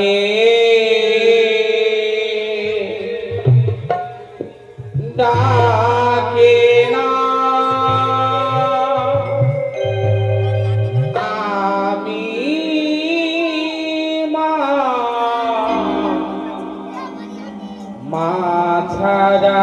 কে ডাকে না। আমি মা। মা ছাড়া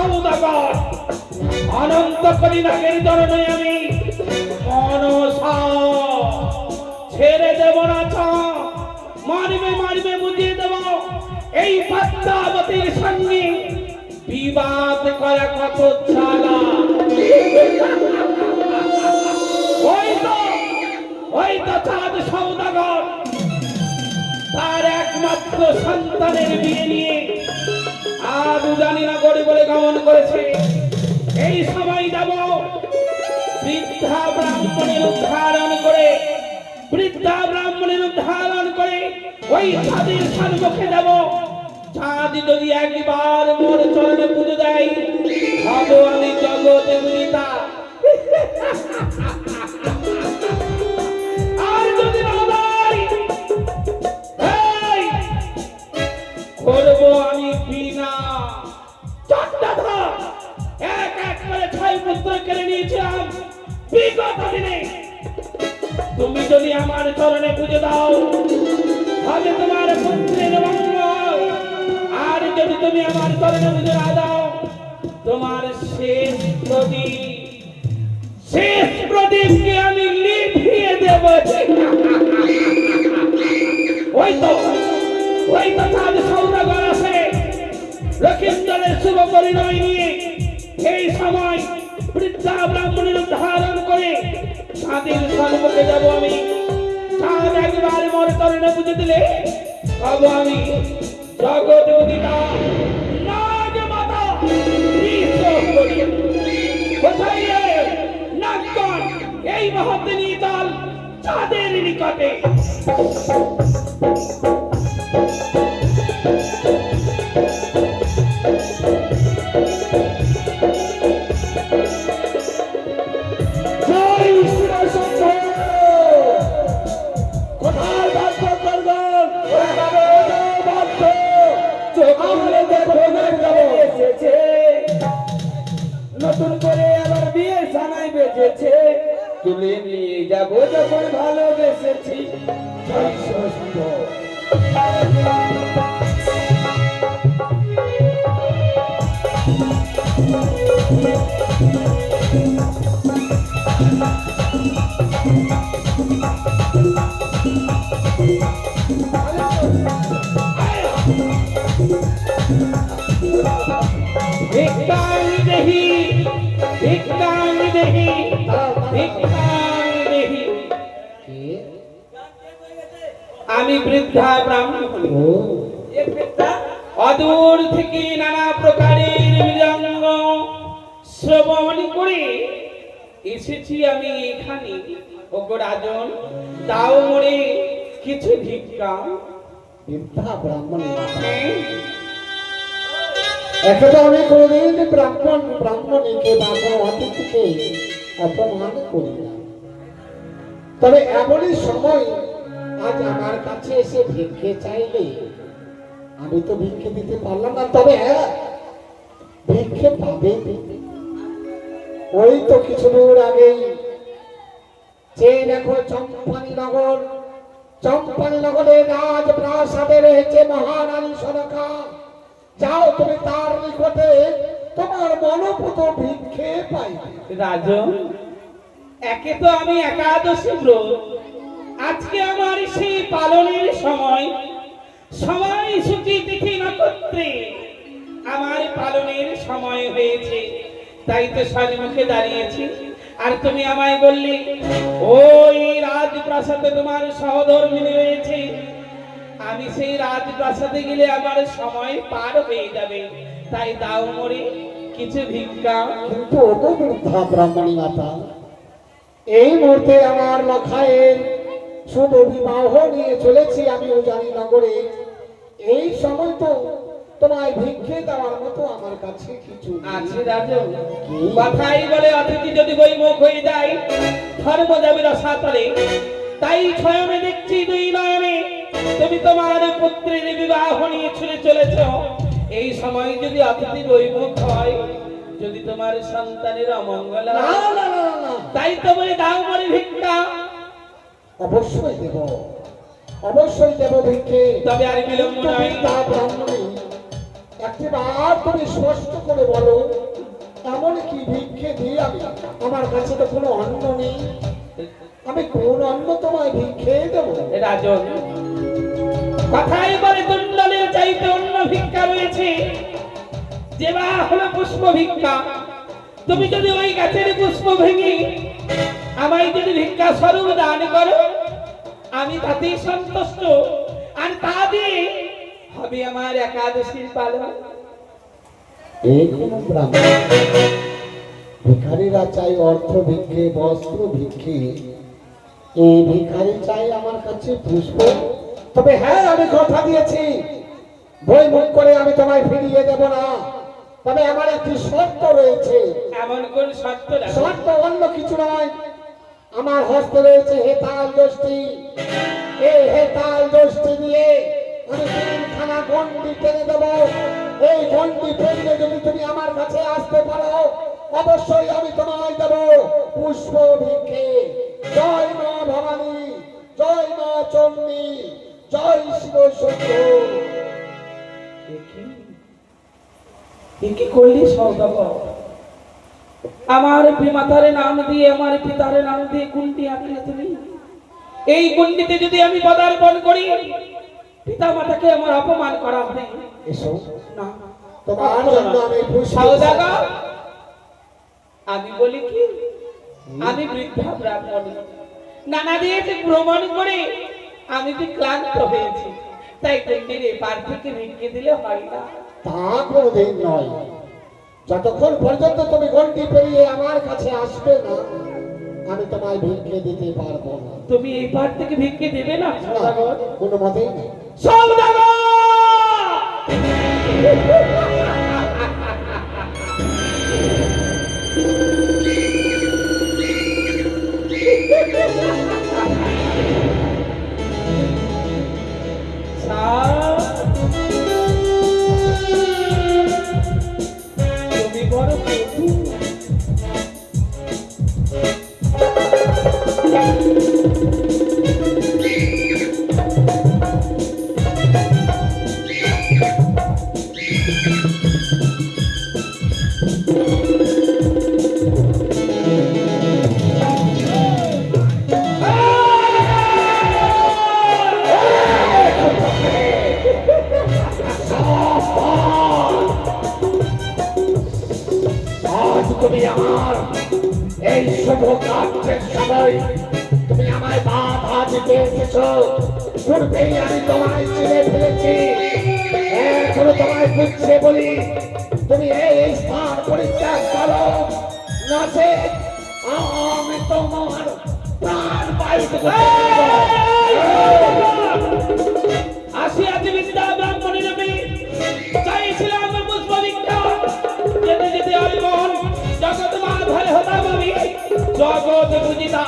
সৌদাগর অনন্ত করি নাগের জননে আমি মনসা। ছেড়ে দেব না ছ মারবে মারবে, বুঝিয়ে দেব। এই পদ্মাবতীর সঙ্গে বিবাদ করা কত চালা ওই তো ওই তো চাঁদ সৌদাগর। তার একমাত্র সন্তানের বিয়ে নিয়ে আর জানি না গড়ে বলে গমন করেছে। এই সময় যাব। বৃদ্ধা ব্রাহ্মণের উদ্ধারণ করে বৃদ্ধা ব্রাহ্মণের উদ্ধারণ করে ওই চাঁদের সম্মুখে যাব। চাঁদ যদি একবার মোর চরণে পুজো দেয় হব আমি জগতে এই, করব কেড়ে নিয়েছিলাম বিগত দিনে। তুমি যদি আমার চরণে পুজো দাও হবে তোমার পুত্রের মঙ্গল। আর যদি তুমি আমার চরণে পুজো না দাও, তোমার শেষ প্রদীপ, শেষ প্রদীপকে আমি লিখিয়ে দেব। ওই তো ওই তো চাঁদ সৌদাগর আছে। লক্ষিন্দরের শুভ পরিণয় নিয়ে এই সময় বৃদ্ধা ব্রাহ্মণের ধারণ করে চাঁদের সম্মুখে যাব আমি। চাঁদ একবার মোর তরণে বুঝে দিলে হব আমি জগৎ মুহূর্তে নিয়ে চল চাঁদের নিকটে। নতুন করে আবার বিয়ে সানাই বেজেছে তুলে নিয়ে যাব যখন ভালোবেসেছি। জয় আমি বৃদ্ধা ব্রাহ্মণ। অদূর থেকে নানা প্রকারের মৃদঙ্গ শ্রবণ করে এসেছি আমি এখানে। ওগো রাজন দাও মরে কিছু ভিক্ষা। বৃদ্ধা ব্রাহ্মণী। একে আমি কোনদিন ব্রাহ্মণ ব্রাহ্মণীকে বা কোনো অতিথিকে অপমান করি না তবে এমনই সময় আজ আমার কাছে এসে ভিক্ষে চাইলে, আমি তো ভিক্ষে দিতে পারলাম না, তবে হ্যাঁ ভিক্ষে পাবে। ওই তো কিছু দূর আগেই চেয়ে দেখো চম্পানি নগর চম্পানি নগরে রাজ প্রাসাদে রয়েছে মহারানী সরকা যাও তুমি তার নিকটে, তোমার মনোপুত ভিক্ষে পাইবে। রাজন একে তো আমি একাদশী ব্রত। আজকে আমার সেই পালনের সময়। সময় সূচি তিথি নক্ষত্রে আমার পালনের সময় হয়েছে। তাই তো সন্মুখে দাঁড়িয়েছি। আর তুমি আমায় বললে, ওই রাজপ্রাসাদে তোমার সহধর্মিনী রয়েছে। আমি সেই রাজপ্রাসাদে গেলে আমার সময় পার হয়ে যাবে। তাই দাও মরে কিছু ভিক্ষা। কিন্তু ওগো বৃদ্ধা ব্রাহ্মণী মাতা। এই মুহূর্তে আমার লখায়ের শুভ বিবাহ নিয়ে চলেছি আমি উজানি নগরে। এই সময় তো তোমায় ভিক্ষে দেওয়ার মতো আমার কাছে কিছু আছে রাজু। কথাই বলে অতিথি যদি বইমুখ হয়ে যায় ধর্ম যাবে রসাতলে তাই ছয়নে দেখছি দুই নয়নে তুমি তোমার পুত্রের বিবাহ নিয়ে ছুড়ে চলেছ। এই সময় যদি অতিথি বইমুখ হয় যদি তোমার সন্তানের অমঙ্গল তাই তো বলে দাও মরে ভিক্ষা। অবশ্যই দেব। অবশ্যই দেব ভিক্ষে। তবে আর বিলম্ব নয়। ব্রাহ্মণী। একটিবার তুমি স্পষ্ট করে বলো এমন কি ভিক্ষে দিয়ে আমি? আমার কাছে তো কোনো অন্ন নেই। আমি কোন অন্ন তোমায় ভিক্ষে দেবো? রাজন। কথাই বলে কুণ্ডলের চাইতে অন্য ভিক্ষা রয়েছে। যে বা হলো পুষ্প ভিক্ষা। তুমি যদি ওই গাছের পুষ্প ভেঙে আমায় যদি ভিক্ষা স্বরূপ দান করো আমি তাতেই সন্তুষ্ট। আর তা দিয়ে হবে আমার একাদশীর পালন। এই কোন ব্রাহ্মণ? ভিখারিরা চাই অর্থ ভিক্ষে বস্ত্র ভিক্ষে। এই ভিখারি চাই আমার কাছে পুষ্প। তবে হ্যাঁ আমি কথা দিয়েছি। বই মুখ করে আমি তোমায় ফিরিয়ে দেব না। তবে আমার একটি শর্ত রয়েছে। এমন কোন রাখো। শর্ত অন্য কিছু নয়। আমার হস্তে রয়েছে হেতাল দোষটি। এই হেতাল দোষটি দিয়ে আমি তিনখানা গন্ডি টেনে দেব। এই গন্ডি ফেললে যদি তুমি আমার কাছে আসতে পারো অবশ্যই আমি তোমায় দেব পুষ্প ভিক্ষে। জয় মা ভবানী জয় মা চণ্ডী জয় শিব এ কি করলি সৌদাগর আমার মাতার নাম দিয়ে আমার পিতার নাম দিয়ে কুন্ডি আঁকলে তুমি? এই কুন্ডিতে যদি আমি পদার্পণ করি পিতা মাতাকে আমার অপমান করা হবে। এসো। না। তোমার জন্য আমি সৌদাগর আমি বলি কি? আমি বৃদ্ধা ব্রাহ্মণী। নানা দিয়েছে ভ্রমণ করে আমি যে ক্লান্ত হয়েছি তাই কুন্ডির এপার থেকে ভিক্ষে দিলে হয় না। তা কোনোদিন নয়। যতক্ষণ পর্যন্ত তুমি গন্ডি পেরিয়ে আমার কাছে আসবে না আমি তোমায় ভিক্ষে দিতে পারব না। তুমি এই পার থেকে ভিক্ষে দেবে না না, কোনো মতেই না। সৌদাগর! বুঝছে বলি তুমি এই স্থান পরিত্যাগ করো। নচে আমি তোমার প্রাণ বায়ু আসি আছি বিদ্যা ব্রাহ্মণী রবি চাইছিলাম পুষ্প দীক্ষা। যেতে যেতে হরিমোহন জগৎ মার ধরে হতাম আমি। জগৎ বুঝিতা।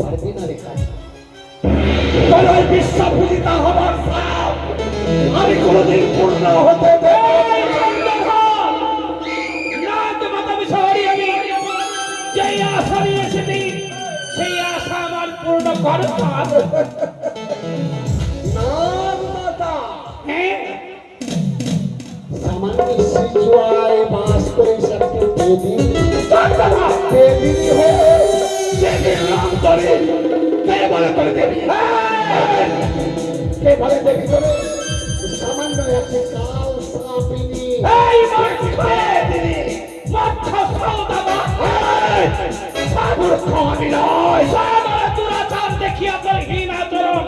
পারবি না রেখা বিশ্ব পূজিতা হবার আমি কোনোদিন পূর্ণ হতে যেই আশা নিয়ে এসেছি সেই আশা আমার পূর্ণ করে কে বলে দেবী কে বলে দেবী এই মূর্খ! মূর্খ সৌদাগর! সাবুর আমি নয় সাদরে দুরাচার দেখিয়া তোর হীন আচরণ।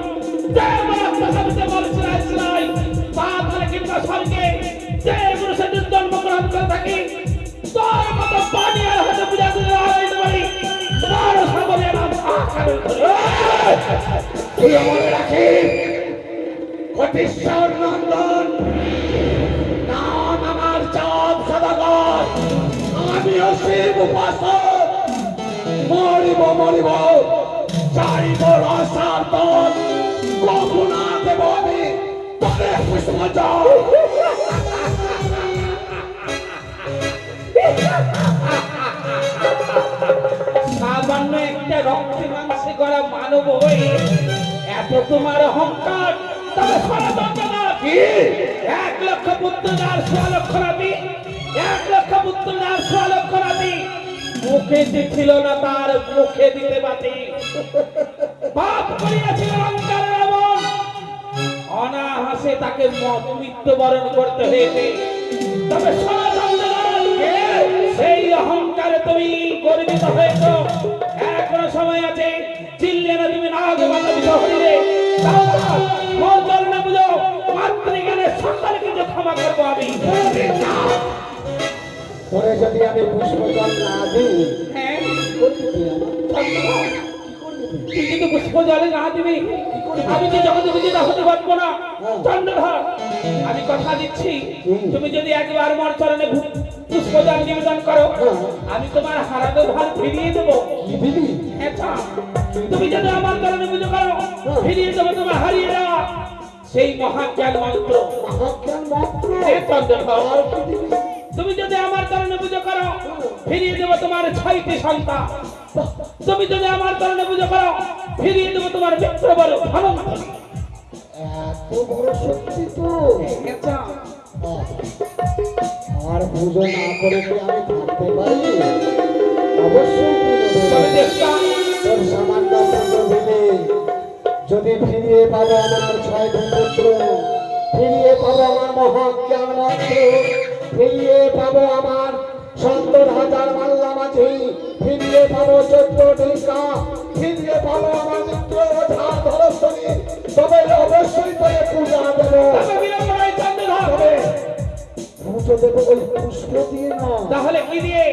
যে তোর সাবরে নাম মনে আমিও শিব উপাসক মরিব মরিব। চাইব রসার দল কখনা দেব আমি তবে পুষ্প জল সামান্য একটা রক্তে মাংসে করা মানব হয়ে এত তোমার অহংকার তবে সনাতন কি? এক লক্ষ পুত্র যার সোয়া লক্ষ রাতি এক লক্ষ পুত্র যার সোয়া লক্ষ রাতি মুখে ছিল না তার মুখে দিতে বাতি। পাপ করিয়াছিল অহংকার রাবণ অনাহাসে তাকে মৃত্যুবরণ করতে হয়েছে। তবে সেই অহংকারে তুমি গর্বিত হয়েছ। এখনও সময় আছে। চিল্লে না তুমি না, মাতৃজ্ঞানে সকল কিছু ক্ষমা করব আমি। পরে যদি আমি পুষ্প জল না দিই হ্যাঁ। আমার তুই কিন্তু পুষ্প জলে না দিবি আমি যে জগতে বুঝিতে হতে পারব না। চন্দ্রধর আমি কথা দিচ্ছি তুমি যদি একবার মোর চরণে পুষ্প জল নিবেদন করো আমি তোমার হারানো ভার ফিরিয়ে দেবো। তুমি যদি আমার চরণে পুজো করো ফিরিয়ে দেবো তোমার হারিয়ে দেওয়া। সেই মহাজ্ঞান মন্ত্র মহাজ্ঞান মাত্র হে চন্দ্রধর তুমি যদি আমার চরণে পুজো করো ফিরিয়ে দেবো তোমার ছয়টি সন্তান। তুমি যদি আমার চরণে পুজো করো ফিরিয়ে দেবো তোমার মিত্র বড় এত বড় শক্তি তো। আর পুজো না করে কি আমি থাকতে পারি? অবশ্যই পুজো তবে দেবো। দেখতাম তোর সামান্য পুজো যদি ফিরিয়ে পাবো আমার ছয় পুত্র ফিরিয়ে পাবো আমার মহাজ্ঞান ফিরিয়ে পাবো আমার সত্তর হাজার মাল্লা মাঝি। ফিরিয়ে পাবো চোদ্দ টিকা ফিরিয়ে পাবো আমার মিত্র তবে অবশ্যই তোরে পূজা দেবো। পুজো দেবো। ওই পুষ্প দিয়ে না। তাহলে কি দিয়ে?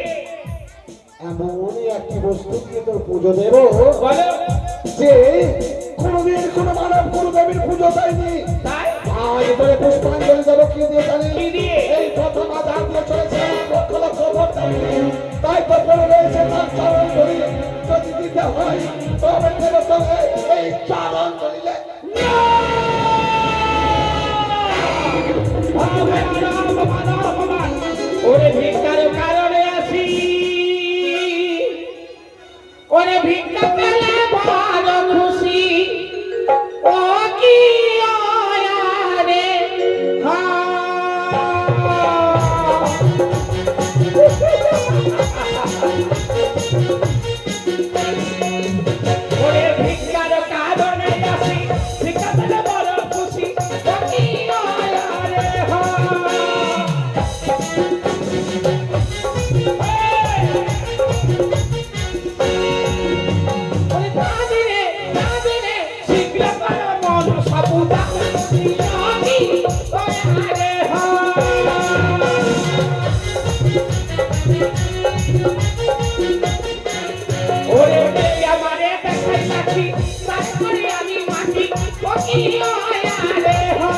এমন বস্তু দিয়ে তোর পুজো দেবো। বলো। যে কোনদিন কোন মানব গুরুদেবীর পুজো দেয়নি। তাই? করে পুষ্পাঞ্জলি দেবো কি দিয়ে জানি? এই প্রথম আধার দিয়ে চলেছে লক্ষ লক্ষ ভোট তাই তো পড়ে রয়েছে তার চরণ ধরি যদি দিতে হয় তবে দেব তবে এই চরণ ধরিলে। ওরে ভিক্ষারে কারণে দেখাই নাকি তারপরে আমি মাটি ওকি আরে হা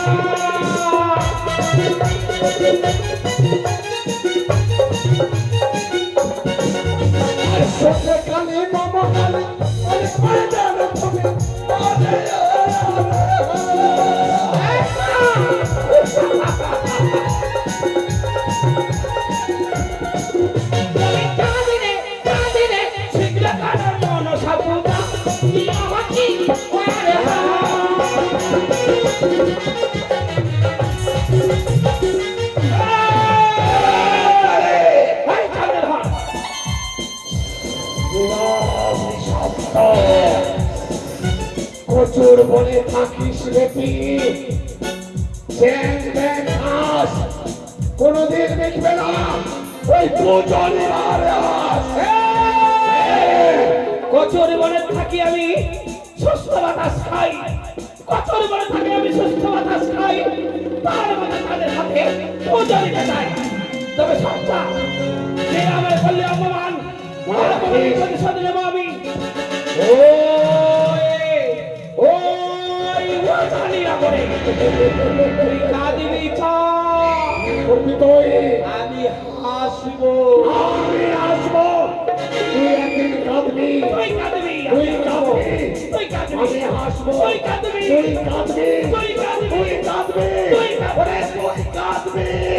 প্রচুর বলে থাকিস বেটি। চ্যাং কোনদিন মিটবে না। ওই দুজনে আর কচুর বনে থাকি আমি সুস্থ বাতাস খাই। কচুর বনে থাকি আমি সুস্থ বাতাস খাই। তার মধ্যে তাদের হাতে পুজো দিতে তবে সত্তা যে আমার করলে অপমান। তার প্রতিশোধ নেব আমি। ওই তুই কাঁদিবি করবি তুই আমি হাসব আমি হাসব তুই একদিন কাঁদবি তুই কাঁদবি তুই কাঁদবি তুই কাঁদবি আমি হাসব তুই কাঁদবি তুই কাঁদবি তুই কাঁদবি তুই কাঁদবি তুই কাঁদবি তুই কাঁদবি